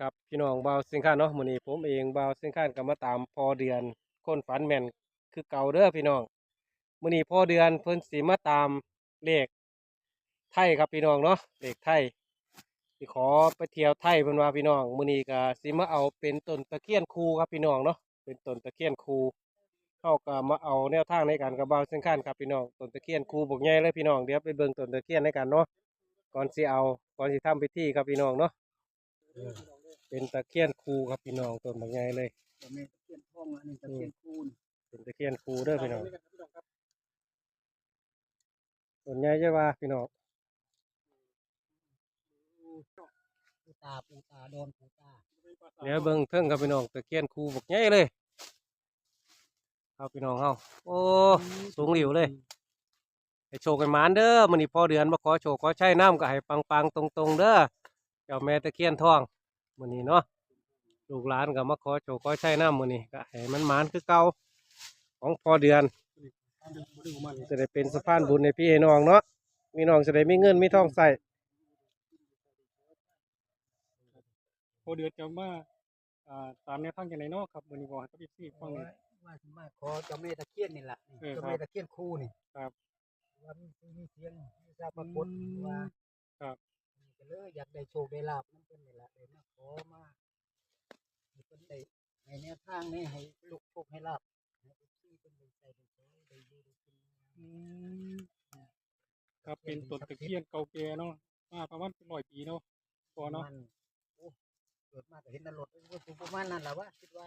ครับพี่น้องบ่าวสียงข้านเนาะมื้อนี้ผมเองบ่าวสียงข้านก็มาตามพอเดือนคนฝันแม่นคือเก่าเด้อพี่น้องมื้อนี้พอเดือนเพิ่นสิมาตามเลขไทยครับพี่น้องเนาะเลขไทยสิขอไปเที่ยวไทยเพิ่นว่าพี่น้องมื้อนี้ก็สิมาเอาเป็นต้นตะเคียนคูครับพี่น้องเนาะเป็นต้นตะเคียนคูเข้าก็มาเอาแนวทางในการกับบ่าวเสียงข้านครับพี่น้องต้นตะเคียนคูบกใหญ่เลยพี่น้องเดี๋ยวไปเบิ่งต้นตะเคียนในกันเนาะก่อนสิเอาก่อนสิทำพิธีครับพี่น้องเนาะ เป็นตะเคียนคูครับพี่น้องต้นบางใหญ่เลยแต่แม่ตะเคียนทองอันนี้ตะเคียนคูณเป็นตะเคียนคูเด้อพี่น้องต้นใหญ่ใช่ป่ะพี่น้องปูตาปูตาโดนปูตาเดี๋ยวเบิ่งเทิงครับพี่น้องตะเคียนคูบกใหญ่เลยครับพี่น้องเฮาโอ้สูงหลิวเลยให้โชว์กันหมานเด้อมื้อนี้พอเดือนมาขอโชว์ขอใช้น้ำก็ให้ปังๆตรงๆเด้อเจ้าแม่ตะเคียนทอง มื้อนี้เนาะลูกหลานก็มาขอโชว์ขอใช้น้ำมื้อนี้ก็ให้มันหมานคือเก่าของพอเดือนจะได้เป็นสะพานบุญในพี่ให้น้องเนาะมีน้องจะได้มีเงินมีทองใส่พอเดือดจะมาอ่าตามแนวทางอย่างไรเนาะครับมือนี้บอกให้กับพี่ฟังเลยว่าสิมาขอเจ้าแม่ตะเคียนนี่แหละนี่เออเจ้าครับแม่ตะเคียนคูนี่ครับว่ามีชื่อมีเสียงมีทราบปรากฏว่าครับก็ เลยอยากได้โชคได้ลาบนั่นเป็นนี่แหละเลยมาขอมาให้เพิ่นได้ในแนวทางนี้ให้ลูกโชคให้ลาบให้ลูกที่เพิ่นได้ใจได้สวยได้อยู่ได้กินอืมครับเป็นต้นตะเคียนเก่าแก่เนาะมาประมาณร้อยปีเนาะพอเนาะมันโอ้เกิดมาก็เห็นนรกว่าสูงประมาณนั้นแหละวะคิดว่า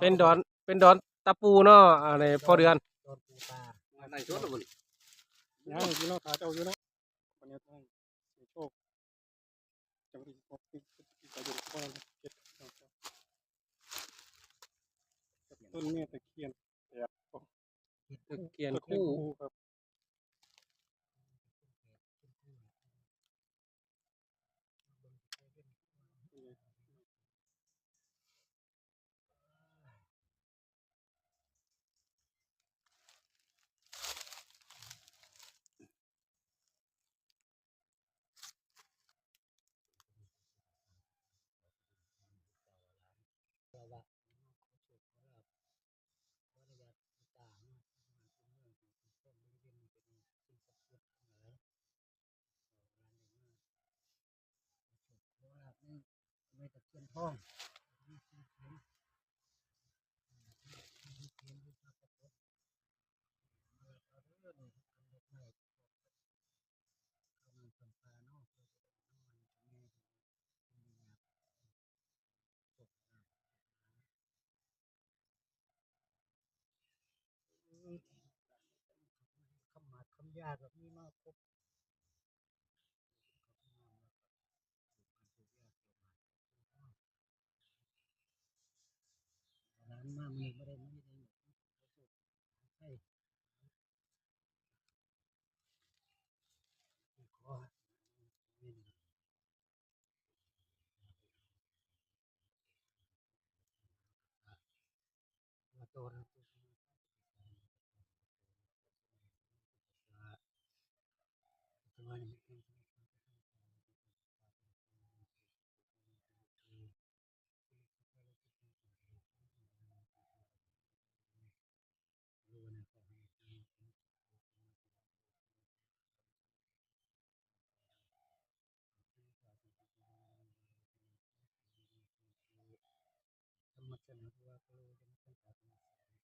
เป็นดอนเป็นดอนตะปูเนาะอะไรพอเดือนโดนปูตาในชุดละบุนะอยู่เนาะขาเจ้าอยู่เนาะวันนี้ต้องเสียโชค จะไปพบที่ที่จะอยู่ที่บ้านเจ็บต้นเมตตะเคียนแบบตะเคียนคู่ครับ ไม่ตะเคียนทองคำหมาคำยาแบบนี้มากครบ ร้านมามีไม่ได้ไม่ได้ใช่ขอมาตัวเราตัวตัวนี้ ธรรมชนะว่าก็เลย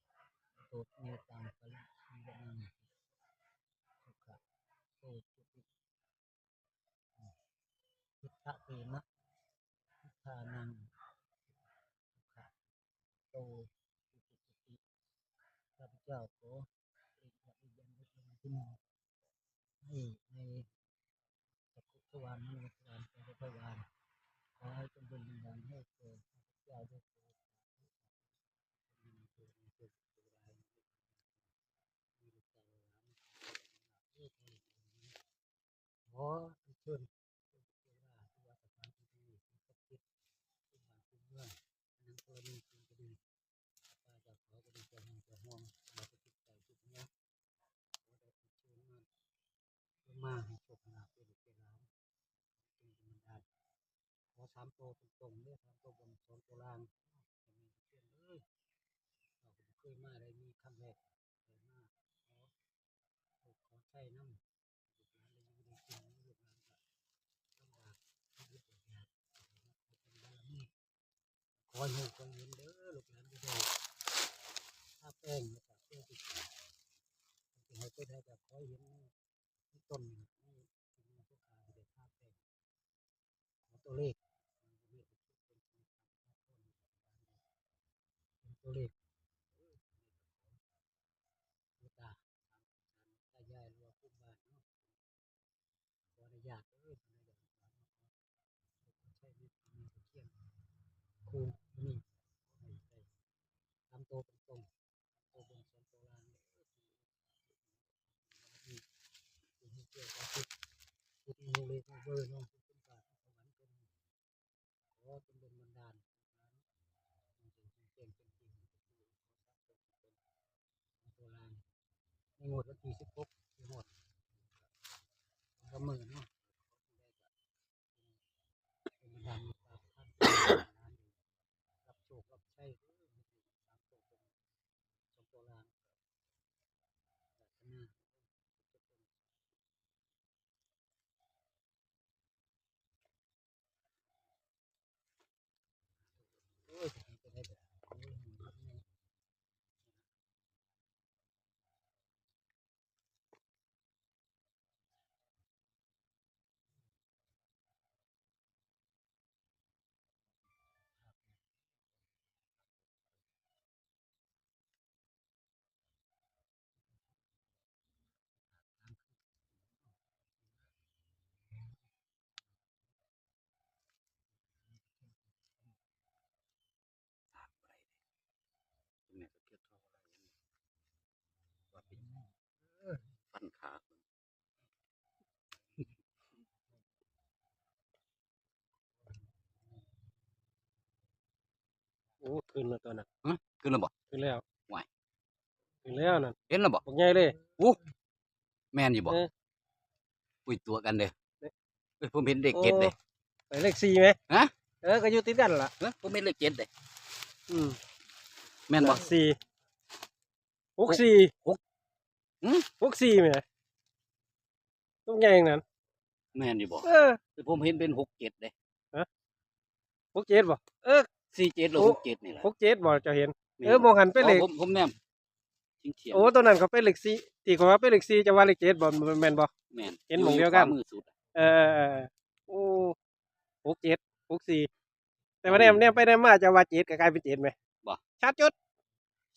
โตัสสะภะคะวะโตอะระหะโตสัมมาสัมพุทธัสสะเตโตเนตังปะลิชีวนังสุขะโตจุติพุทธะเตมะพุทธานังสุขะโตจุติจุติข้าพเจ้าขอเอกพระอิยันพุทธังที่ให้าเพื่อมาให้โชคลาเป็นเป็นหลานเป็นธรรมดาขอสามตัวตรงๆเนี่ยสามตัวบนสองตัวล่างจะมีเพื่อนเลยเราเคยมาได้มีครั้งแรกเลยมาขอขอใช้น้ำ ลูกหลานได้อยู่ได้กินลูกหลานก็ลำบากชีวิตยากขอเป็นบารมีข อให้หูคอยเห็นเด้อลูกหลานจะได้ถ้าแป้งแล้วก็เพื่อติดจะให้ไปได้ก็ขอให้เห็นต้นนี่นี่ที่มันพวกขาจะได้ท่าแป้งขอตัวเลขตัวเลขตาตายายหรือว่าผู้บ้านเนาะขออนุญาตเอ้ยขออนุญาตขอใช้วิธีนี้เที่ยงครูนี่ขอให้ได้ทำตัวเป็นตรงตัวบนสอนตัวล่างเนี่ยเออที่ที่ที่เกี่ยวกับพุทธพุทธโม เลกุเบอร์เนาะพุทธศาสตร์สวรรค์ก็มีขอจงเป็นบันดาลมันจะจริงเป็นจริงเป็นจริงขอสักตัวเป็นตัวล่างในงวดวันที่สิบหกที่หมดก็มือเนาะเป็นดังตามท่านรับโชครับใช้สามตัวตรงสองตัวล่างแบบหน้าโอ้ยจะได้แบบโอ้ยมันเนี่ย ตรงเนี้ยก็เกี่ยวทองอะไรอย่างเงี้ยว่าเป็นฟันขาคน โอ้ขึ้นแล้วตอนนั้นขึ้นแล้วบ่ขึ้นแล้วไหวขึ้นแล้วนั่นเห็นแล้วบ่บอกใหญ่เลยแม่นอยู่บ่เออคุยตัวกันเด้อเด้เอ้ยผมเห็นเลขเจ็ดเด้ไปเลขสี่ไหมฮะเออก็อยู่ติดกันล่ะเอ้ยผมเห็นเลขเจ็ดเด้อืมแม่นบ่สี่หกสี่หกหืมหกสี่ไหมต้องใหญ่อย่างนั้นแม่นอยู่บ่เออแต่ผมเห็นเป็นหกเจ็ดเด้หกเจ็ดบ่เออ สี่เจ็ดหรือโอ้ หกเจ็ดนี่แหละหกเจ็ดบ่จะเห็นแม่นเออมองหันไปเลข อ๋อผมผมแนมชิงเฉียงโอ้ตัวนั้นเขาเป็นเลขสี่ตีเขาว่าเป็นเลขสี่จะว่าเลขเจ็ดบ่แม่นบ่ แม่นเห็นหม้องเดียวกัน ขวามือสุดอะเออเออเออโอ้หกเจ็ดหกสี่แต่ว่าเนี่ยเนี่ยไปได้มาจะว่าเจ็ดก็กลายเป็นเจ็ดไหมบ่ชัดจุด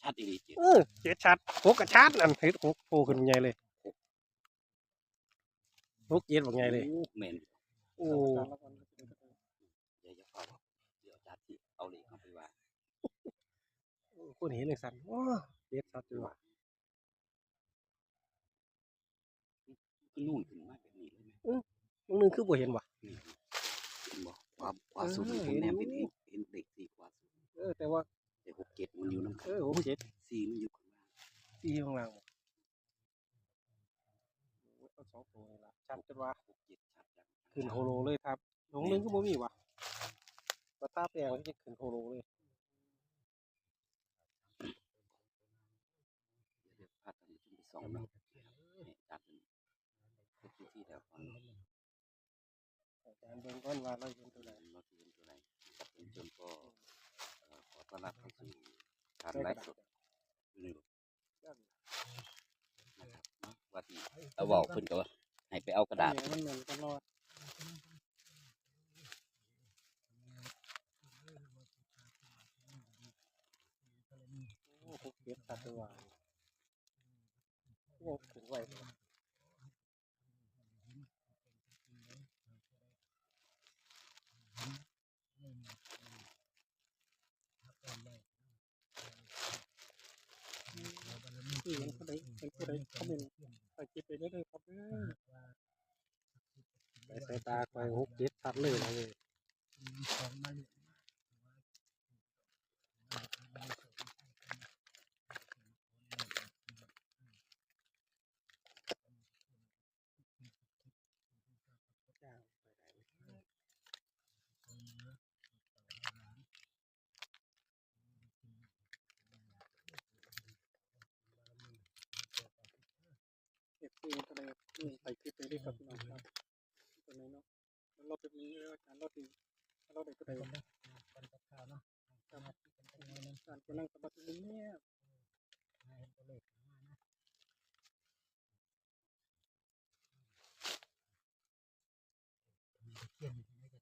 ชัดอีหลีเจ็ดเออเจ็ดชัดหกกับชัดนั่นเห็นหกโผล่ขึ้นใหญ่เลยหกเจ็ดบอกใหญ่เลย โอ้แม่นอยู่โอ้ คนเห็นหนึ่งสันว้าเจ็ดชัดจุดว่ะคือนู่นขึ้นมาแบบนี้เลยไหมมึงนึงคือบ่เห็นว่ะนี่เห็นบ่ความขวาสุดเออผมแนมเห็เป็นนเห็นเห็นเลขสี่ขวาสุดเออ แต่ว่าแต่หกเจ็ดมันอยู่น้ำเออหกเจ็ดสี่มันอยู่ข้างล่างสี่ข้างล่างว่ะโอ้ยเอาสองตัวเลยล่ะชัดจุดว่าหกเจ็ดชัดจังขึ้นโฮโลเลยครับหลงนึงก็บ่มีว่ะมาตาแปลงแล้วจะขึ้นโฮโลเลย เดี๋ยวพากันขึ้นไป สองเนาะเนี่ยจัดเป็นเป็นที่ที่แล้วก่อนอาจารย์เบิ่งก่อนว่าเราเห็นตัวไหนเราที่เห็นตัวไหนจัดเป็นจนก็เอ่อขอต้อนรับเข้าสู่การไลฟ์สดอยู่นี่บ่นะครับเนาะว่าที่เอาบอกเพิ่นก็ว่าให้ไปเอากระดาษเนี่ยมันเหมือนกันรอดโอ้โหเก็บตัดตัว โอ้ถึงไว้ที่มันผู้ใดเป็นผู้ใดคอมเมนต์ใส่คลิปไปเรื่อยๆครับเด้อสายตาไปหกเจ็ดชัดเลยนะเว้ย ของมัน เก็บที่มันผู้ใดนี่ใส่คลิปไปเรื่อยครับพี่น้องครับตัวนี้เนาะแล้วเราเป็นมีเรื่องการเราดีเราได้ผู้ใด คนนะคนกับข้าวเนาะ ครับการกำลังสมาธิเนี่ย ให้เห็นตัวเลขมานะเขี ยนอยู่ในกระ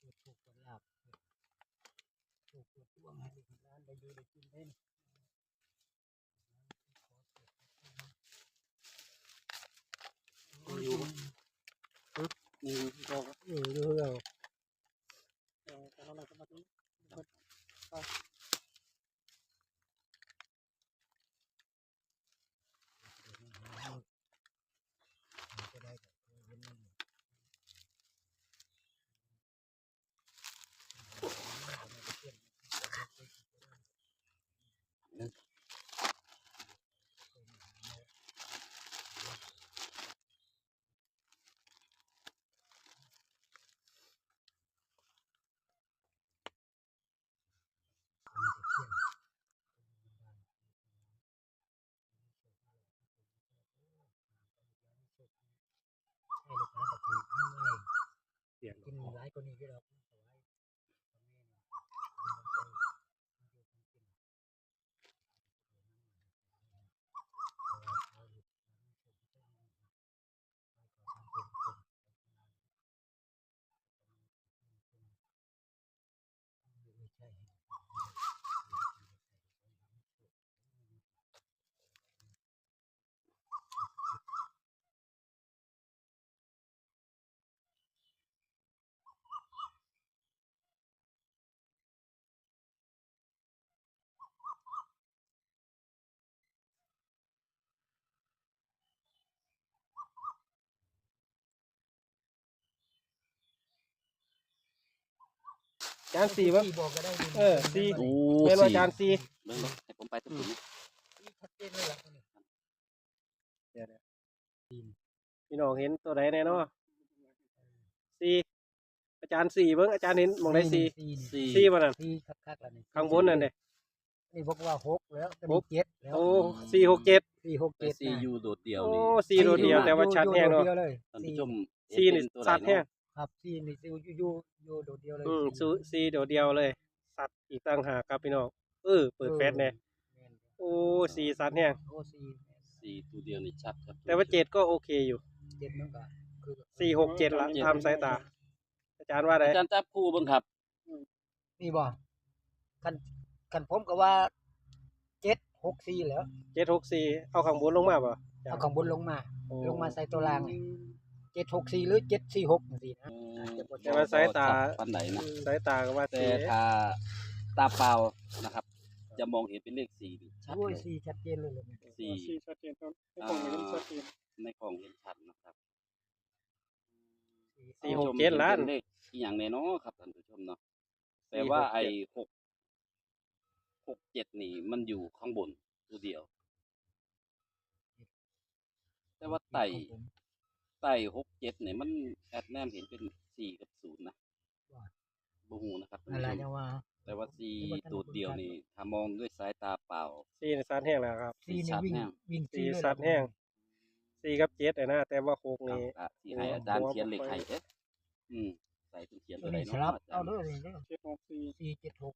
ถูกถูกคนลาบถูกถูกตัวให้ลูกร้านได้อยู่ได้กินเล่นอยู่นี่เราอยู่ดูเราเอ่อกาเราสมาธิ จะได้แบบเห็นมัน ให้ลูกค้าก็ถือมันอะไร เสียงกินหลายคนนี้ก็เราถว จานสี่มั้งบอกก็ได้เออสี่โอ้เป็นว่าสี่จานสี่เบิ่งเบิ่งให้ผมไปตรงนี้ชัดเจนเลยล่ะเดี๋ยวๆพี่น้องเห็นตัวใดแน่เนอนสี่อาจารย์สี่เบิ้งอาจารย์เห็นหมองได้สี่สี่สี่สี่ป่ะนั่นสี่คักๆแล้วนี่ข้างบนนั่นเด้ นี่บอกว่าหกแล้วจะหมีกเจ็ดแล้วโอ้สี่หกเจ็ดสี่หกแต่เจ็ดสี่อยู่โดดเดียวโอ้นี่สี่โดดเดียวแต่ว่าชัดแห้งเนาะสี่โดดดียวเลยท่านผู้สี่ชมสี่นี่เห็เป็ตัวสัดใดแห้งเนาะ ครับสี่นี่สี่อยู่อยู่อยู่โดดเดียวเลยอืมซูสี่โดดเดียวเลย สัตว์อีกต่างหากครับพี่น้องเออเปิดแฟชแน่แม่นโอ้สี่สัตว์แห้งโอ้สี่สี่ตัวเดียวนี่ชัดครับแต่ว่าเจ็ดก็โอเคอยู่เจ็ดมันก็คือสี่หกเจ็ดละตามสายตา อาจารย์ว่าไดอาจารย์จับคู่เบิ่งครับนี่บ่คันคันผมก็ว่าเจ็ดหกสี่แล้วเจ็ดหกสี่เอาข้างบนลงมาป่ะ เอาข้างบนลงมาโอ้ลงมาใส่ตัวล่างนี่ เจ็ดหกสี่หรือเจ็ดสี่หกสี่นะ แต่ว่าสายตา ปันไหนนะสายตาก็ว่าแต่สี่ถ้าตาเปล่านะครับ จะมองเห็นเป็นเลขสี่นี่ชัดโอ้ยเลยสี่ชัดเจนเลยเลยเนี่ยสี่สี่ชัดเจนครับในกล่องนี้มันชัดเจน ในกล่องเห็นชัดนะครับสี่หกเจ็ดล้านเป็นเลขอีหยังแน่เนาะครับท่านผู้ชมเนาะแต่ว่าไอ้หกหกเจ็ดนี่มันอยู่ข้างบนตัวเดียว แต่ว่าไต่ ไต่หกเจ็ดเนี่ยมันแอดแนมเห็นเป็นสี่กับศูนย์นะบูฮูนะครับท่านอะไรผู้ชนะมว่า แต่ว่าสี่ตัวเดียวนี่ถ้ามองด้วยสายตาเปล่าสี่ในสัตว์แห้งแล้วครับสี่นี่ชัดวิ่งแน่วิ่งสี่เลยสัตว์แห้งสี่กับเจ็ดไอ้นะแต่ว่าหกครับนี่ อะที่ให้อาจารย์เขียนเลขให้เด้ออืมใส่เป็นเขียนตัตัววนี้ใดสเนาะลับอาจาเอารย์ ด้วยนี่เด้อเจ็ดหกสี่สี่เจ็ดหก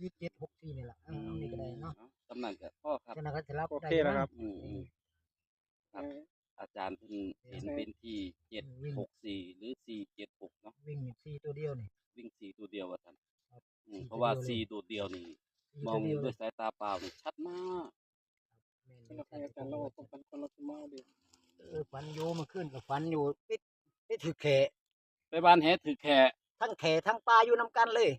ยี่เจ็ดหกสี่นี่แหละเอาเอานี่ก็ได้เนาะกำนันกับพ่อครับฉะนั้นก็จะรับโอได้เคแล้วครับ อืมอืมครับ อาจารย์เพิ่นเห็นเป็นที่เจ็ดหกสี่หรือสี่เจ็ดหกเนาะวิ่งสี่ตัวเดียวนี่วิ่งสี่ตัวเดียวว่าท่านครับอืมสี่เพราะว่าตัวเดียวเลยสี่ตัวเดียวนี่สี่มตัองวเดียวเลด้วยยสายตาเปล่านี่ชัดมากแม่นแล้วให้อาจารย์เราป้องกันคนเราจะมาเดียวเออฝันอยู่เมาขึ้นกับฝันอยู่ปิดปิดถือแขไปบ้านแฮถือแค่ทั้งแขทั้งปลาอยู่นํกันเลย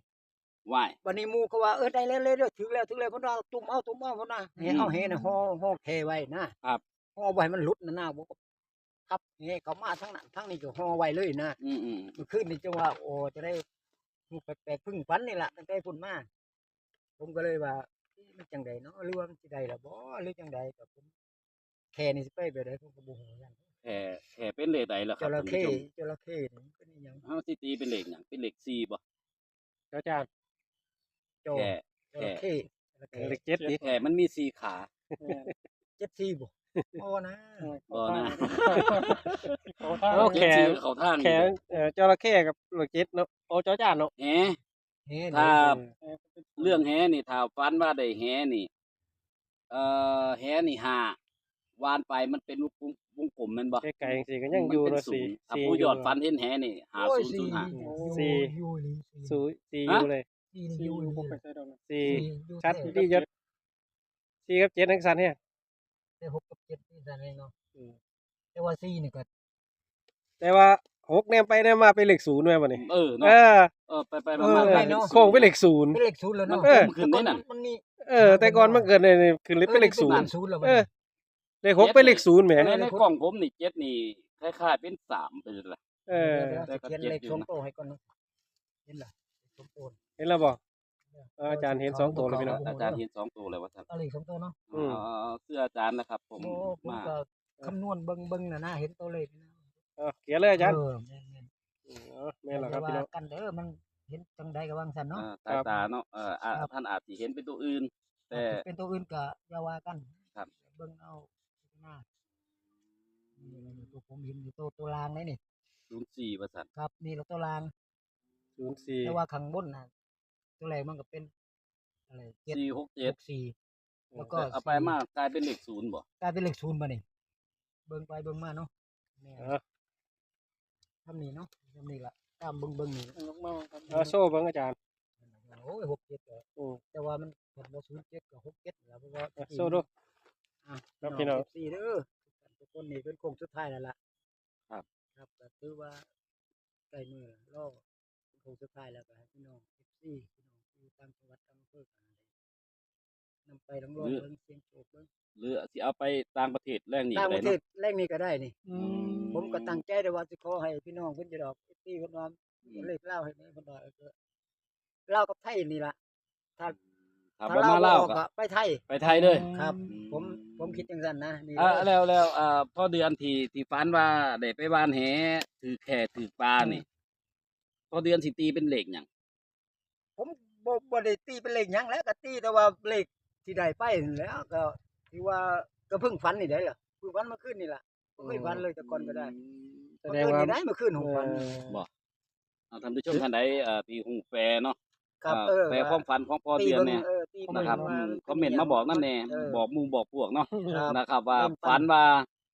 ไหววันนี้หมูเขาว่าเออได้แล้วเลยเด้อถึงแล้วถึงแล้วเพนว่าตุ่มเอาตุ่มเอาเพนว่าเฮเอาอืมเฮน่ะห่อห่อแขไว้นะครับ ห่อไว้ให้มันหลุดนะนะบ่ก็ครับเฮเขามาทั้งนั้นทั้งนี้ก็ห่อไว้เลยนะอืมอืมเมื่อคืนนี่จังว่า โอ้จะได้หูแปลกๆเพึ่งฝันนี่ล่ะตั้งแต่พุ่นมาผมก็เลยว่าเอ๊ะมันจังใดเนาะหรือว่ามันสิได้ล่ะบ่หรือจังใดก็ผมแค่นี่สิไปแบบใดผมก็บ่ฮู้กันแค่แค่เป็นเลขใดล่ะคจรับระท่านผู้เข้ชมจระเข้นี่มันเป็นอิหยังเฮาสิตีเป็นเลขหยังเป็นเลขสี่บ่อาจารย์โจแค่จระเข้จระเข้เลขเจ็ดดิแค่มันมีสี่ขา เจ็ดสี่บ่ โอ้นะบ่นะเขาท่าโอเคเจ็ดสี่เขาทางแขนเอ่อจระเข้กับเลขเจ็ดเนาะโอ้จอจานเนาะแหเฮ้ถ้าเออเรื่องแหนี่ถ้าฟันว่าได้แหนี่ เอ่อแหนี่หาวานไปมันเป็นวงกลมวงกลมแม่นบ่ไกลๆสิก็ยังอยู่มันเป็เนาะนศูสี่นย์ถ้าสี่ผู้อยอดฟันเห็นแหนี่หาโอ้ยศูนย์ศูนย์หา สี่อยู่นี่ศูนย์สี่อฮะ ยู่เลยสี่นี่ซีอยู่อยู่นี่บ่ไปใส่ดอกนะสี่อยู่ชัดแท้ดียศสี่กับเจ็ดทั้งสันเนี่ย แต่หกกับเจ็ดนี่นั่นเองเนาะอืม แต่ว่าสี่นี่ก็แต่ว่าหกแนมไปแนมมาเป็นเลขศูนย์แม่บ่นี่เออเอเนาะอเออไปไปเอมาอมาไปกลายเนาะโค้งเป็นเลขศูนย์ เป็นเลขศูนย์แล้วมันเนาะเออ ขึ้นได้นั่นมันนี่เออ แต่ก่อนมันเกิดในในคือเป็นเลขศูนย์ศูนย์แล้วเออเลขหกเป็นเลขศูนย์แหมในในกล่องผมนี่เจ็ดนี่คล้ายๆเป็นสามไปเลยล่ะเออเดี๋ยวแต่จะก็เขียนเจ็ดเลขอยู่สองนะตัวให้ก่อนเนาะเห็นล่ะเลขสองตัวเห็นแล้วบ่เออ อาจารย์เห็นสองตัวเลยพี่น้อง อาจารย์เห็นสองตัวเลยว่าท่านเอาเลขสองตัวเนาะอืม เอาเสื้ออาจารย์นะครับ ผมโอ้ผมมาก็คำนวณเบิ่งเบิ่งน่ะนะเห็นตัวเลขนะเออเขียนเลยอาจารย์เออแม่นแม่นเออแม่นแล้วครับพี่น้อง แต่ว่ากันเด้อมันเห็นจังใดก็วางซั่นเนาะ อ่าสายตาเนาะเอออ่าครับ ท่านอาจจะเห็นเป็นตัวอื่น แต่ เป็นตัวอื่นก็อย่าว่ากันครับ เบิ่งเอาหน้านี่ๆๆตัวผมเห็นอยู่ตัวตัวรางนี่นี่ ศูนย์สี่ประสันครับนี่เราตัวรางศูนย์สี่แต่ว่าข้างบนน่ะ ตัวแรกมันก็เป็นอะไรเจ็ดสี่หกเจ็หดกสี่แล้วก็แต่เอาไปมากกลายเป็นเลขศูนย์บ่กลายเป็นเลขศูนย์มานี่เบิ่งไปเบิ่งมาเนาะแม่เออทำนี่เนาะทำนี่ละตามเบิ่งเบิ่งนี่ยกมาครับเอาโซ่เบิ่งอาจารย์โอ้ยหกเจ็ดก็อืมแต่ว่ามันเห็นว่าศูนย์เจ็ดกับหกเจ็ดแล้วเพราะว่าเอาโซ่ดูอะครับพี่น้องสี่เด้อทุกคนนี่เป็นโค้งสุดท้ายแล้วล่ะครับ ครับก็ถือว่าใกล้มือแล้วรอเป็นโค้งสุดท้ายแล้วก็ให้พี่น้องเอฟซีพี่น้องที่ ต่างจังหวัดต่างอำเภอกันนำไปลองลองเบิ่งเสียงโจกเบิ่งหรือสิเอาไปต่างประเทศแรงนี่ต่างก็ปได้ระเทเนาะศแรกนี้ก็ได้นี่ อืม ผมก็ตั้งใจได้ว่าสิขอให้พี่น้องเพิ่นจะดอกเอฟซีเพิ่นว่าเลขเล่าให้แม่เพิ่นว่าเออก็เล่าวกับไทยนี่ล่ะ ถ้าถ้าถ้าบ่มาเล่าเล่าบ่ออกก็ก็ไปไทย ไปไทยเลย ครับ อืม ผมผมคิดจังซั่นนะนี่อ่าเด้อแล้วแล้วอ่าพ่อเดือนที่ที่ฝันว่าได้ไปบ้านแหถือแข่ถือปลานี่พ่อเดือนสิตีเป็นเลขหยังผม บ่บ่ได้ตีเป็นเลขหยังแล้วก็ตีแต่ว่าเลขที่ได้ไปนั่นแหล้วก็ที่ว่าก็เพิ่งฝันนี่ได้ล่ะเพิ่งฝันเมื่อคืนนี่ล่ะบ่เคยฝันเลยแต่ก่อนก็ได้แสดงว่าเมื่อคืนนี่ได้เมื่อคืนผมฝันเออบ่ เอาท่านผู้ชมท่านใดเอ่อที่ฮู้แฟเนาะครับอ่าเออแฟความฝันของพ่อเดือนเนี่ยตีบิ่งออตีเงนะครับว่าอืมป็คอมเมนต์มาบอกนั่นแน่เออ บอกหมู่บอกพวกเนาะครับ นะครับ ว่าเริ่มฝัน ฝันว่า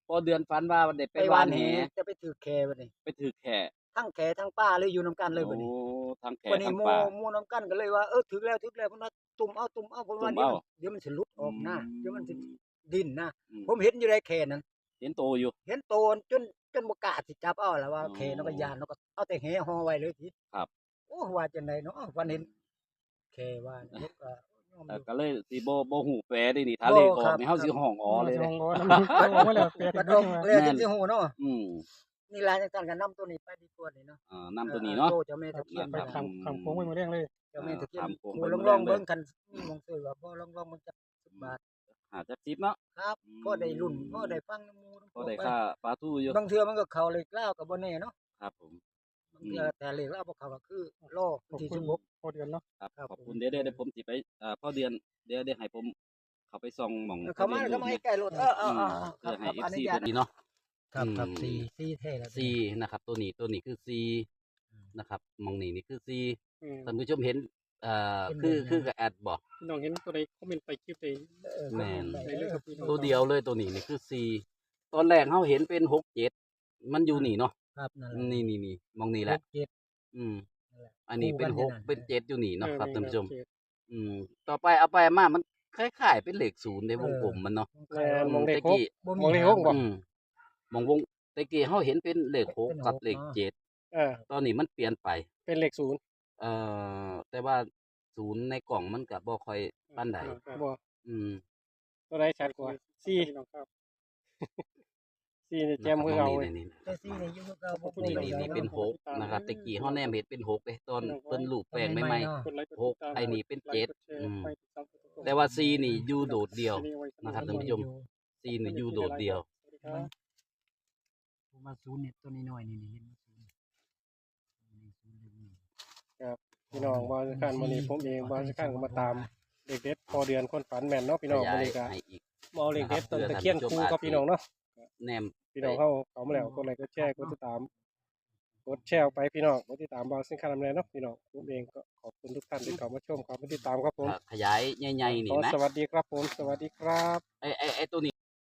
พ่อเดือนฝันว่าได้ไปไปบ้าวันนแหแหจะไปถือแคบัดนี้ ไปถือแข่ ทั้งแขทั้งป้าเลยอยู่นํกันเลยบัดนี้โอ้ทั้งแข่วันนี้ทั้งโมปลาโมนํกันก็เลยว่าเออถึงแล้วถึงแล้วเพิ่นว่าตุ่มเอาตุ่มเอาเพิ่นว่าตุ่มเดี๋ยวเอา มันเดี๋ยวมันสิหลุดออกนะเดี๋ยวมันสิดิ้นนะอืมผมเห็นอยู่ในแขนนั้น เห็นโตอยู่ เห็นโตนจนจนบ่กล้าสิจับเอาแล้วว่าอ๋อแขนแล้วก็ยานแล้วก็เอาแต่แหห่อไว้เลยทีครับ โอ้ว่าจังไดเนาะวันเห็นแขว่าเนี่ยผมก็ยอมเอ่ออยู่ ก็เลยสิบ่บ่ฮู้แปลได้นี่ถ้าเลขออกนี่เฮาสิห้องอ๋อเลยลเด้องอ๋อน้ำลองอ๋อมาแล้วเปลี่ยนกระเป็นดเรื่กองมาเลยจังสิฮู้เนาะอืม นี่ล่ะจังซั่นก็นํตัวนี้ไปดีกว่านี่เนาะอ่านำตัวนี้เนาะโตเจ้าแม่ตะเคียนไปไปคำคำโค้งไปมาเรื่องเลยเจ้าแม่ตะเคียนอ่าตามโค้งโอ้ไปลองหมดลองเลยเบิ่งกันมีหมองซื้อว่าบ่ลองลองมันจัก10บาทหาจักสิบเนาะครับอืมก็ได้รุ่นก็ได้ฟังน้ำหมูน้ำก็ได้ค่าปลาทูอยู่บางเทื่อมันก็เข้าเลขเล่าวกับบ่แน่เนาะครับผมบางเทื่อแต่เลขเล่าวบ่เข้าก็คือรอขอบที่คุสิณบหกพอเดือนเนาะครับครับขอบคุณเดี๋ยวเดี๋ยวเดี๋ยวผมสิไปอ่าพ่อเดือนเดี๋ยวเดี๋ยวให้ผมเข้าไปส่องหม่องเข้ามาทะบียนเข้ามารูให้ปใกล้รถเออเออือมเออครัเพื่บอให้ครับอนุญาต FC นี้เนาะ ครับครับอืม สี่สี่เท่แล้วซีนะครับ ตัวนี้ตัวนี้คือซีนะครับหมองนี่นี่คือซีอืมท่านผู้ชมเห็นเอ่อคือคือกับแอดบอก พี่น้องเห็นตัวใดคอมเมนต์ไปคลิปใดเออแม่นได้เลยครับพี่น้องตัวเดียวเลยตัวนี้นี่คือสี่ตอนแรกเขาเห็นเป็นหกเจ็ดมันอยู่นี่เนาะครับนั่นแหละนี่นี่นี่มองนี่แหละ หกเจ็ด อืม นั่นแหละอันนี้เป็นคู่หกันกนี่นะ เป็นเจ็ดอยู่นี่เนาะครับท่านผู้ชมเอออืม ต่อไปเอาไปมามันคล้ายๆเป็นเลขศูนย์ในวงกลมมันเนาะแม่นมองเลขตะหกกี้บ่มองเลขหกบ่ อืม มองวงตะกี้เขาเห็นเป็นเลขหกเป็นหกกับเลขเนาะเจ็ดเออ ตอนนี้มันเปลี่ยนไป เป็นเลขศูนย์เอ่อแต่ว่าศูนย์ในกล่องมันก็บ่ค่อยปานใดบ่อืมตัวใดชัดกว่าสี่พี่น้องครับสี่นี่แจ่มคือเก่าเว้ยนี่แต่ซี่นี่อยู่คือเก่าบ่นี่เปลี่นี่ยนี่เป็นหกนะครับตะกี้เฮาแนมเห็นเป็นหกเลยตอนเพิ่นรูปแป้งใหม่เนาะกดไลค์กดหกติดตามไอ้นี่เป็นเจ็ดไลค์กแชร์อืมไปติดตามกดติดตามๆแต่ว่าซีนี่อยู่โดดเดียวอัไว้สำหนะครับท่านผู้ชมซีนี่อยู่โดดเดียวส วัสดีครับผมว่าศูนย์เนี่ยตัวน้อยๆนี่นี่เห็นบ่ศูนย์นี่ศูนย์หนึ่งนี่พี่น้องบอลคันวันนี้ผมเองบอลคันก็มาตามเด็กเด็ดพอเดือนคนฝันแม่นเนาะพี่น้องขยาวันยนี้ก็ให้อีกมาเอาเด็กเด็ดนะครับต้นตะเคียนเพื่อคูท่านผู้ชมกับพี่น้องเนาะแนมพี่น้องเข้าเขามาแล้วกดไลค์กดแชร์กดติดตามกดแชร์ออกไปพี่น้องกดติดตามบอลสินค้าลำแรงเนาะพี่น้องผมเองก็ขอบคุณทุกท่านที่เข้ามาชมเข้ามาติดตามครับผมขยายใหญ่ๆขนี่อนะสวัสดีครับผมสวัสดีครับไอ้ไอ้ไอ้ตัวนี้